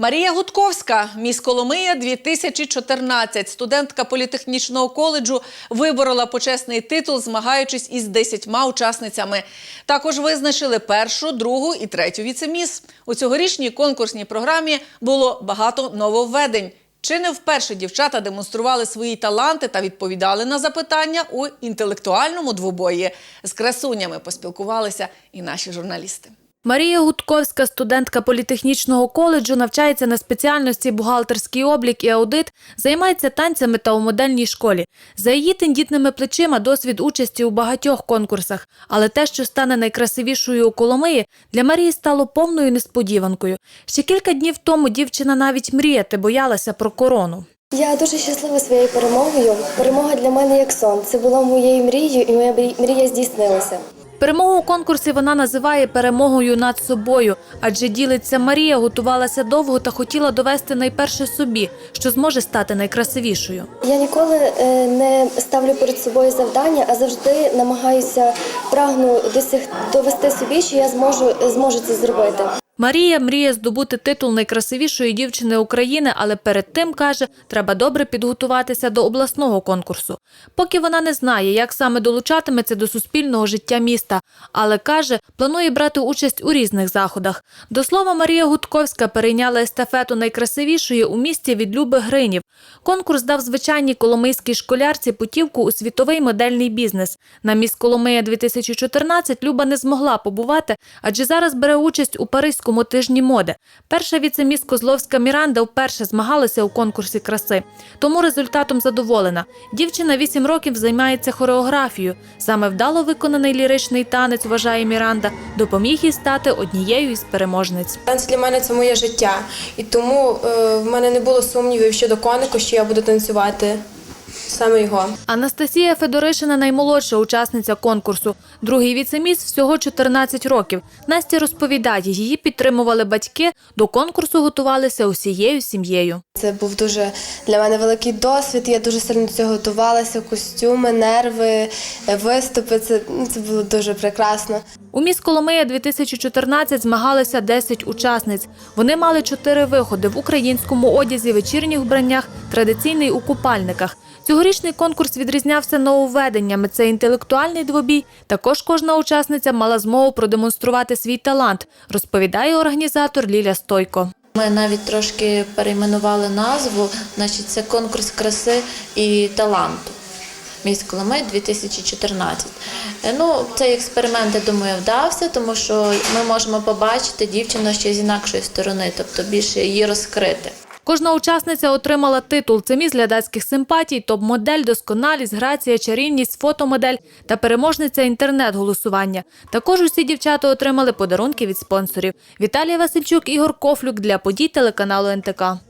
Марія Гудковська, міс Коломия 2014. Студентка політехнічного коледжу виборола почесний титул, змагаючись із десятьма учасницями. Також визначили першу, другу і третю віцеміс. У цьогорічній конкурсній програмі було багато нововведень. Чи не вперше дівчата демонстрували свої таланти та відповідали на запитання у інтелектуальному двобої? З красунями поспілкувалися і наші журналісти. Марія Гудковська, студентка політехнічного коледжу, навчається на спеціальності бухгалтерський облік і аудит, займається танцями та у модельній школі. За її тендітними плечима досвід участі у багатьох конкурсах, але те, що стане найкрасивішою у Коломиї, для Марії стало повною несподіванкою. Ще кілька днів тому дівчина навіть мріяти боялася про корону. Я дуже щаслива своєю перемогою. Перемога для мене як сон. Це було моєю мрією, і моя мрія здійснилася. Перемогу у конкурсі вона називає перемогою над собою, адже ділиться Марія, готувалася довго та хотіла довести найперше собі, що зможе стати найкрасивішою. Я ніколи е, не ставлю перед собою завдання, а завжди намагаюся прагну досяг довести собі, що я зможу зможу це зробити. Марія мріє здобути титул найкрасивішої дівчини України, але перед тим каже, треба добре підготуватися до обласного конкурсу. Поки вона не знає, як саме долучатиметься до суспільного життя міста, але каже, планує брати участь у різних заходах. До слова, Марія Гудковська перейняла естафету найкрасивішої у місті від Люби Гринів. Конкурс дав звичайній коломийській школярці путівку у світовий модельний бізнес. На міс Коломия 2014 Люба не змогла побувати, адже зараз бере участь у Паризькому тижні моди. Перша віцеміс Козловська Міранда вперше змагалася у конкурсі краси. Тому результатом задоволена. Дівчина 8 років займається хореографією. Саме вдало виконаний ліричний танець, вважає Міранда, допоміг їй стати однією із переможниць. Танці для мене це моє життя, і тому е, в мене не було сумнівів щодо конику, що я буду танцювати саме його. Анастасія Федоришина наймолодша учасниця конкурсу. Другий віцеміс всього 14 років. Настя розповідає, її підтримували батьки, до конкурсу готувалися усією сім'єю. Це був дуже для мене великий досвід. Я дуже сильно до цього готувалася. Костюми, нерви, виступи. Це, це було дуже прекрасно. У міс Коломия 2014 змагалися 10 учасниць. Вони мали чотири виходи в українському одязі, вечірніх вбраннях, традиційний у купальниках. Цьогорічний конкурс відрізнявся нововведеннями. Це інтелектуальний двобій. Також кожна учасниця мала змогу продемонструвати свій талант, розповідає організатор Ліля Стойко. Ми навіть трошки перейменували назву, значить це конкурс краси і таланту. Міс Коломей 2014. Е, Ну, цей експеримент, я думаю, вдався, тому що ми можемо побачити дівчину ще з інакшої сторони, тобто більше її розкрити. Кожна учасниця отримала титул це міс глядацьких симпатій, топ-модель, досконалість, грація, чарівність, фотомодель та переможниця інтернет-голосування. Також усі дівчата отримали подарунки від спонсорів. Віталія Васильчук, Ігор Кофлюк для подій телеканалу НТК.